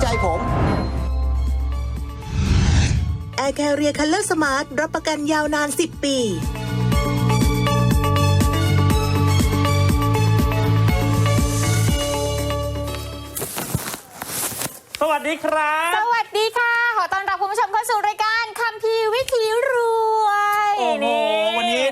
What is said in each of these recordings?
ใจผมแอร์แคเรียคัลเลอร์สมาร์ทรับประกันยาวนาน 10 ปีสวัสดีครับ สวัสดีค่ะ ขอต้อนรับคุณผู้ชมเข้าสู่รายการคัมภีร์วิถีรวย โอ้โห วันนี้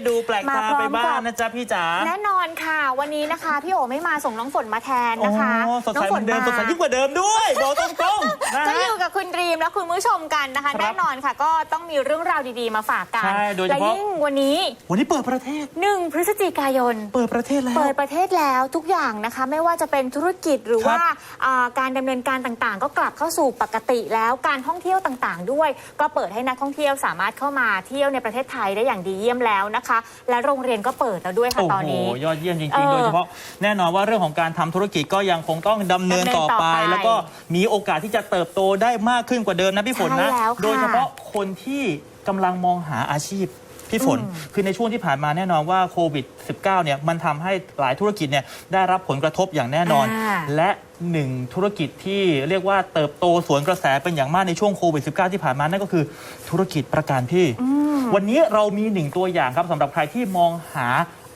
ดูแปลกตาไปบ้างนะจ๊ะพี่จ๋าแน่นอนค่ะ วันนี้นะคะ พี่โอไม่มาส่งน้องฝนมาแทนนะคะโอ้สดใสเหมือนเดิมงสดใสยิ่งกว่าเดิมด้วยบอกตรงๆนะก็ฮะอยู่กับคุณดรีมและคุณผู้ชมกันนะคะ ครับแน่นอนค่ะ ก็ต้องมีเรื่องราวดีๆมาฝากกัน ใช่โดยเฉและพาะ ยิ่งวันนี้ วันนี้เปิดประเทศ 1 พฤศจิกายน เปิดประเทศแล้ว เปิดประเทศแล้วทุกอย่างนะคะ ไม่ว่าจะเป็นธุรกิจหรือครับว่าอ่าการดำเนินการต่างๆ ก็กลับเข้าสู่ปกติแล้วการท่องเที่ยวต่างๆ ด้วย ก็เปิดให้นักท่องเที่ยวสามารถเข้ามาเที่ยวในประเทศไทยได้อย่างดีเยี่ยมแล้วนะคะ และโรงเรียนก็เปิดแล้วด้วยค่ะโอ้ตอนโหนี้ยอดเยี่ยมจเอริงอๆโดยเฉพาะแน่นอนว่าเรื่องของการทำธุรกิจก็ยังคงต้องดำเนินต่อไปดำเนินต่อไป แล้วก็มีโอกาสที่จะเติบโตได้มากขึ้นกว่าเดิมนะพี่ฝนนะใช่แล้วค่ะโดยเฉพาะคนที่กำลังมองหาอาชีพพี่ฝน คือในช่วงที่ผ่านมาแน่นอนว่าโควิด -19 เนี่ยมันทำให้หลายธุรกิจเนี่ยได้รับผลกระทบอย่างแน่นอนอ่าและหนึ่งธุรกิจที่เรียกว่าเติบโตสวนกระแสเป็นอย่างมากในช่วงโควิด -19 ที่ผ่านมานั่นก็คือธุรกิจประกันพี่ วันนี้เรามีหนึ่งตัวอย่างครับสำหรับใครที่มองหา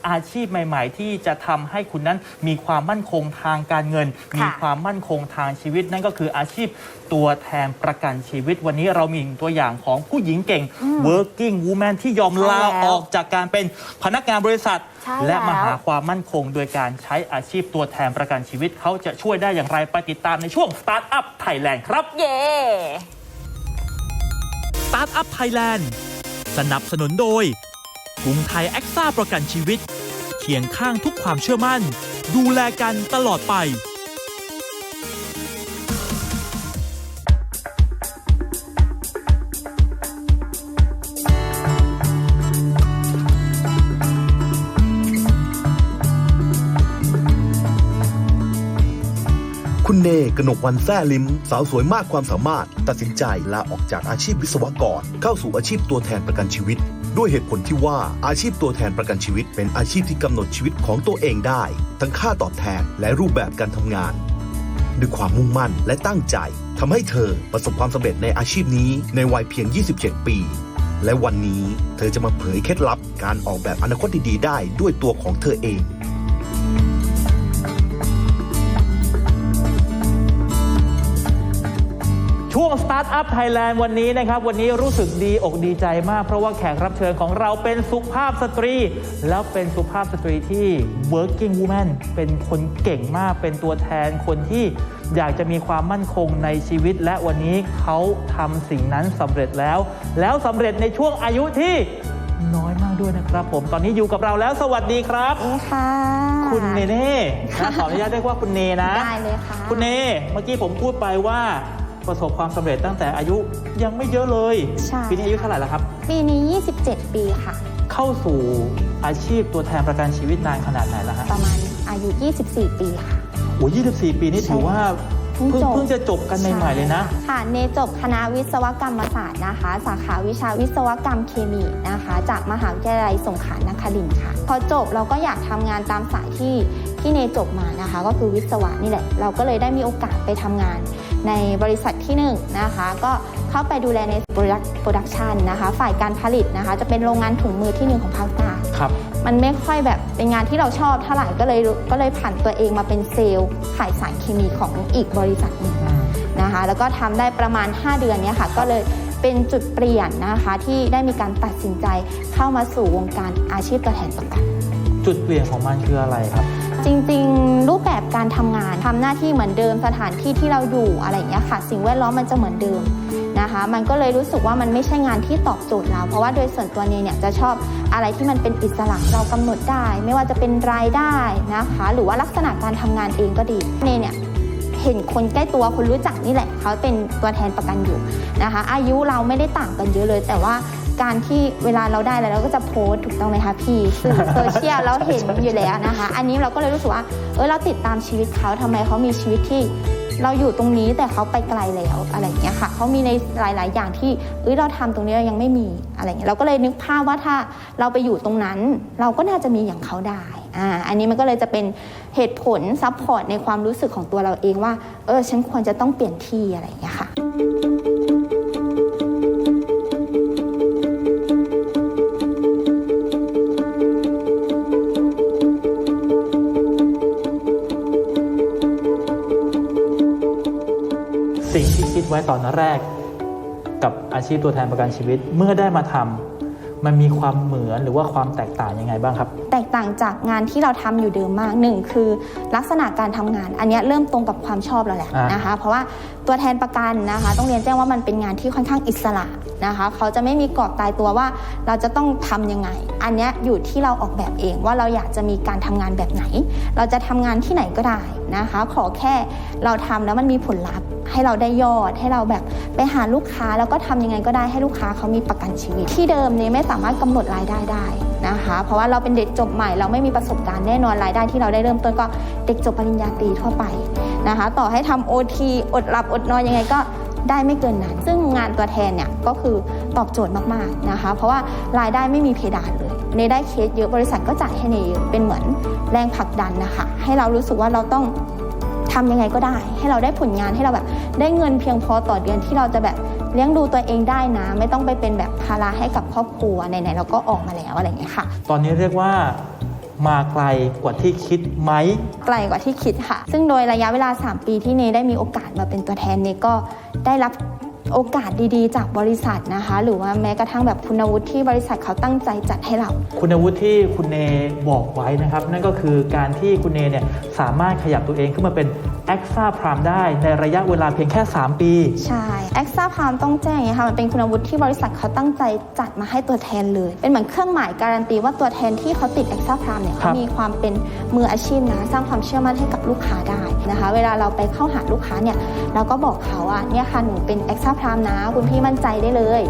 อาชีพใหม่ ๆ ที่จะทำให้คุณนั้นมีความมั่นคงทางการเงินค่ะมีความมั่นคงทางชีวิต นั่นก็คืออาชีพตัวแทนประกันชีวิต วันนี้เรามีหนึ่งตัวอย่างของผู้หญิงเก่ง working woman ที่ยอมลาใช่แล้วออกจากการเป็นพนักงานบริษัทใช่และมาแล้วหาความมั่นคง โดยการใช้อาชีพตัวแทนประกันชีวิต เขาจะช่วยได้อย่างไรไปติดตามในช่วง Start Up Thailand ครับ เย่ Start up Thailand สนับสนุนโดยกรุงไทยแอคซ่าประกันชีวิต เคียงข้างทุกความเชื่อมั่น ดูแลกันตลอดไป เนกนกวันแซ่ลิม สาวสวยมากความสามารถ ตัดสินใจลาออกจากอาชีพวิศวกร เข้าสู่อาชีพตัวแทนประกันชีวิต ด้วยเหตุผลที่ว่าอาชีพตัวแทนประกันชีวิต เป็นอาชีพที่กำหนดชีวิตของตัวเองได้ ทั้งค่าตอบแทนและรูปแบบการทำงาน ด้วยความมุ่งมั่นและตั้งใจทำให้เธอประสบความสำเร็จในอาชีพนี้ในวัยเพียง 27 ปี และวันนี้เธอจะมาเผยเคล็ดลับการออกแบบอนาคตดีๆได้ด้วยตัวของเธอเอง ช่วง Start Up Thailand วันนี้นะครับ วันนี้รู้สึกดีอกดีใจมาก เพราะว่าแขกรับเชิญของเราเป็นสุภาพสตรี แล้วเป็นสุภาพสตรีที่ working woman เป็นคนเก่งมากเป็นตัวแทนคนที่อยากจะมีความมั่นคงในชีวิต และวันนี้เขาทำสิ่งนั้นสำเร็จแล้ว แล้วสำเร็จในช่วงอายุที่น้อยมากด้วยนะครับผมตอนนี้อยู่กับเราแล้วสวัสดีครับค่ะ คุณเนเน่นะขออนุญาตเรียกว่าคุณเนนะ ได้เลยค่ะ คุณเนเมื่อกี้ผมพูดไปว่า ประสบความสำเร็จตั้งแต่อายุยังไม่เยอะเลยใช่ ปีนี้อายุเท่าไหร่แล้วครับ ปีนี้ 27 ปีค่ะ เข้าสู่อาชีพตัวแทนประกันชีวิตนานขนาดไหนแล้วฮะประมาณอายุ 24 ปีค่ะ โอ้24ปีนี่ถือว่าเพิ่เพิ่งงจบ เพิ่งจะจบกันใหม่ๆเลยนะ ค่ะ เนจบคณะวิศวกรรมศาสตร์นะคะ สาขาวิชาวิศวกรรมเคมีนะคะ จากมหาวิทยาลัยสงขลานครินทร์ค่ะ พอจบเราก็อยากทำงานตามสายที่ที่เนจบมานะคะ ก็คือวิศวะนี่แหละ เราก็เลยได้มีโอกาสไปทำงาน ในบริษัทที่หนึ่งนะคะ ก็เข้าไปดูแลในโปรดักชันนะคะ ฝ่ายการผลิตนะคะ จะเป็นโรงงานถุงมือที่หนึ่งของภาคใต้ครับมันไม่ค่อยแบบเป็นงานที่เราชอบเท่าไหร่ก็เลยก็เลยผันตัวเองมาเป็นเซลล์ขายสารเคมีของอีกบริษัทหนึ่งนะคะ แล้วก็ทำได้ประมาณ 5 เดือนเนี้ยค่ะ ก็เลยเป็นจุดเปลี่ยนนะคะที่ได้มีการตัดสินใจเข้ามาสู่วงการอาชีพตัวแทนประกันจุดเปลี่ยนของมันคืออะไรครับ จริงๆ รูปแบบการทำงานทำหน้าที่เหมือนเดิมสถานที่ที่เราอยู่อะไรอย่างเงี้ยค่ะ สิ่งแวดล้อมมันจะเหมือนเดิมนะคะ มันก็เลยรู้สึกว่ามันไม่ใช่งานที่ตอบโจทย์เรา เพราะว่าโดยส่วนตัวเนยเนี่ยจะชอบอะไรที่มันเป็นอิสระเรากำหนดได้ ไม่ว่าจะเป็นรายได้นะคะ หรือว่าลักษณะการทำงานเองก็ดีเนยเนี่ยเห็นคนใกล้ตัวคนรู้จักนี่แหละ เขาเป็นตัวแทนประกันอยู่นะคะ อายุเราไม่ได้ต่างกันเยอะเลย แต่ว่า การที่เวลาเราได้แล้วเราก็จะโพสต์ถูกต้องไหมคะพี่สื่อโซเชียลเราเห็นอยู่แล้วนะคะ อันนี้เราก็เลยรู้สึกว่าเออเราติดตามชีวิตเขาทำไมเขามีชีวิตที่เราอยู่ตรงนี้แต่เขาไปไกลแล้วอะไรอย่างเงี้ยค่ะเขามีในหลาย ๆ อย่างที่เอ้ยเราทำตรงนี้เรายังไม่มีอะไรอย่างเงี้ยเราก็เลยนึกภาพว่าถ้าเราไปอยู่ตรงนั้น เราก็น่าจะมีอย่างเขาได้อ่าอันนี้มันก็เลยจะเป็นเหตุผลซัพพอร์ตในความรู้สึกของตัวเราเองว่าเออฉันควรจะต้องเปลี่ยนที่อะไรอย่างเงี้ยค่ะ สิ่งที่คิดไว้ตอนแรก กับอาชีพตัวแทนประกันชีวิตเมื่อได้มาทำมันมีความเหมือนหรือว่าความแตกต่างยังไงบ้างครับ แตกต่างจากงานที่เราทำอยู่เดิมมากหนึ่งคือลักษณะการทำงาน อันเนี้ยเริ่มตรงกับความชอบเราแหละอ่านนะคะ เพราะว่าตัวแทนประกันนะคะ ต้องเรียนแจ้งว่ามันเป็นงานที่ค่อนข้างอิสระนะคะ เขาจะไม่มีกรอบตายตัวว่าเราจะต้องทำยังไง อันเนี้ยอยู่ที่เราออกแบบเองว่าเราอยากจะมีการทำงานแบบไหน เราจะทำงานที่ไหนก็ได้นะคะ ขอแค่เราทำแล้วมันมีผลลัพธ์ ให้เราได้ยอด ให้เราแบบไปหาลูกค้าแล้วก็ทำยังไงก็ได้ให้ลูกค้าเขามีประกันชีวิต ที่เดิมเนี่ยไม่สามารถกำหนดรายได้ได้นะคะ เพราะว่าเราเป็นเด็กจบใหม่เราไม่มีประสบการณ์แน่นอนรายได้ที่เราได้เริ่มต้นก็เด็กจบปริญญาตรีทั่วไปนะคะ ต่อให้ทำโอทีอดหลับอดนอนยังไงก็ได้ไม่เกินนั้น ซึ่งงานตัวแทนเนี่ยก็คือตอบโจทย์มากๆนะคะ เพราะว่ารายได้ไม่มีเพดานเลยในได้เคสเยอะบริษัทก็จ่ายให้ในเยอะเป็นเหมือนแรงผลักดันนะคะ ให้เรารู้สึกว่าเราต้อง ทำยังไงก็ได้ ให้เราได้ผลงานให้เราแบบ ได้เงินเพียงพอต่อเดือนที่เราจะแบบเลี้ยงดูตัวเองได้นะ ไม่ต้องไปเป็นแบบภาระให้กับครอบครัวไหนๆเราก็ออกมาแล้วอะไรอย่างเงี้ยค่ะ ตอนนี้เรียกว่ามาไกลกว่าที่คิดไหม ไกลกว่าที่คิดค่ะ ซึ่งโดยระยะเวลา 3 ปีที่เนได้มีโอกาสมาเป็นตัวแทนเนก็ได้รับ โอกาสดีๆ จากบริษัทนะคะ หรือว่าแม้กระทั่งแบบคุณวุฒิที่บริษัทเขาตั้งใจจัดให้เรา คุณวุฒิที่คุณเนบอกไว้นะครับ นั่นก็คือการที่คุณเนเนี่ยสามารถขยับตัวเองขึ้นมาเป็น e x t r a Prime ได้ในระยะเวลาเพียงแค่ 3 ปี ใช่ e x t r a p a l m ต้องแจ้งอย่างนี้ยค่ะมันเป็นคุณวุฒิที่บริษัทเขาตั้งใจจัดมาให้ตัวแทนเลย เป็นเหมือนเครื่องหมายการันตีว่าตัวแทนที่เขาติด e x t r a p a l m เนี่ยครัเขาบมีความเป็นมืออาชีพนะสร้างความเชื่อมั่นให้กับลูกค้าได้นะคะ เวลาเราไปเข้าหาลูกค้าเนี่ยเราก็บอกเขาว่าเนี่ยค่ะหนูเป็น e x t r a p a l m นะคุณพี่มั่นใจได้เลย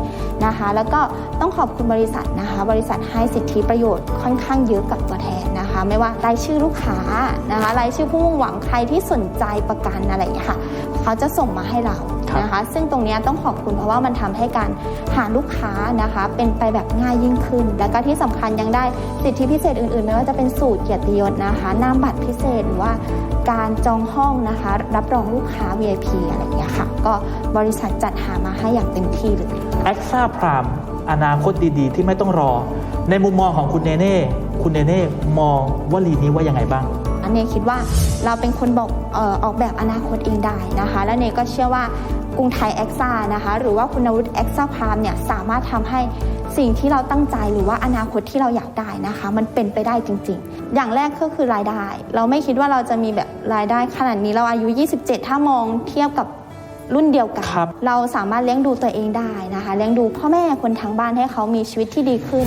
นะคะ แล้วก็ต้องขอบคุณบริษัทนะคะ บริษัทให้สิทธิประโยชน์ค่อนข้างเยอะกับตัวแทนนะคะ ไม่ว่ารายชื่อลูกค้านะคะรายชื่อผู้มุ่งหวังใครที่สนใจประกันอะไรอย่างเงี้ยค่ะเขาจะส่งมาให้เราครับนะคะ ซึ่งตรงเนี้ยต้องขอบคุณเพราะว่ามันทำให้การหาลูกค้านะคะ เป็นไปแบบง่ายยิ่งขึ้น แล้วก็ที่สำคัญยังได้สิทธิพิเศษอื่นๆ ไม่ว่าจะเป็นสูตรเกียรติยศนะคะนามบัตรพิเศษหรือว่าการจองห้องนะคะ รับรองลูกค้า VIP อะไรอย่างเงี้ยค่ะ ก็บริษัทจัดหามาให้อย่างเต็มที่เลย e x t r a Prime อนาคตดีๆ ที่ไม่ต้องรอ ในมุมมองของคุณเนเน่คุณเนเน่มองวลีนี้ว่ายังไงบ้าง อันเนคิดว่าเราเป็นคนบอกเอ่อออกแบบอนาคตเองได้นะคะ และเนก็เชื่อว่ากรุงไทยแอคซ่านะคะหรือว่าคุณวุฒิแอคซ่าพามเนี่ยสามารถทำให้สิ่งที่เราตั้งใจหรือว่าอนาคตที่เราอยากได้นะคะ มันเป็นไปได้จริง ๆ อย่างแรกก็คือรายได้ เราไม่คิดว่าเราจะมีแบบรายได้ขนาดนี้เราอายุ 27 ถ้ามองเทียบกับรุ่นเดียวกันครับเราสามารถเลี้ยงดูตัวเองได้นะคะ เลี้ยงดูพ่อแม่คนทางบ้านให้เขามีชีวิตที่ดีขึ้น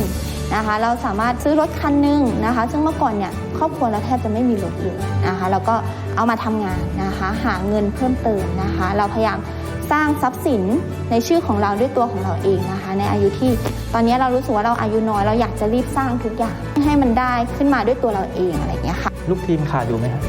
นะคะ เราสามารถซื้อรถคันหนึ่งนะคะ ซึ่งเมื่อก่อนเนี่ยครอบครัวเราแทบจะไม่มีรถเลยนะคะแล้วก็เอามาทำงานนะคะ หาเงินเพิ่มเติมนะคะ เราพยายามสร้างทรัพย์สินในชื่อของเราด้วยตัวของเราเองนะคะ ในอายุที่ตอนนี้เรารู้สึกว่าเราอายุน้อยเราอยากจะรีบสร้างทุกอย่างให้มันได้ขึ้นมาด้วยตัวเราเองอะไรอย่างเงี้ยค่ะลูกทีมขาดอยู่ไหมครับ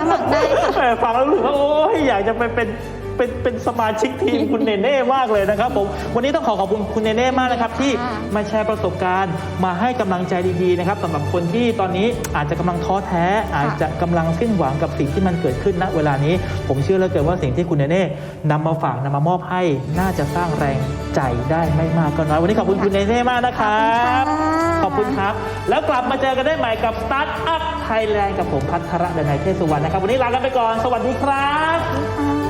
สมัครได้ค่ะแหมฟังแล้วรู้สึกว่าโอ้ยอยากจะไปเป็น เป็นเป็นสมาชิกทีมคุณเนเน่มากเลยนะครับผมวันนี้ต้องขอขอบคุณคุณเนเน่มากนะครับ ที่ค่ะมาแชร์ประสบการณ์ มาให้กำลังใจดีๆนะครับสำหรับคนที่ตอนนี้อาจจะกำลังท้อแท้ อาจจะกำลังสิ้นหวังกับสิ่งที่มันเกิดขึ้นณเวลานี้ ผมเชื่อเหลือเกินว่าสิ่งที่คุณเนเน่นำมาฝากนำมามอบให้น่าจะสร้างแรงใจได้ไม่มากก็น้อยวันนี้ขอบคุณคุณเนเน่มากนะครับขอบคุณครับ แล้วกลับมาเจอกันได้ใหม่กับ Start Up Thailand กับผมพัทรดนัยเทศสุวรรณนะครับ วันนี้ลากันไปก่อน สวัสดีครับค่ะ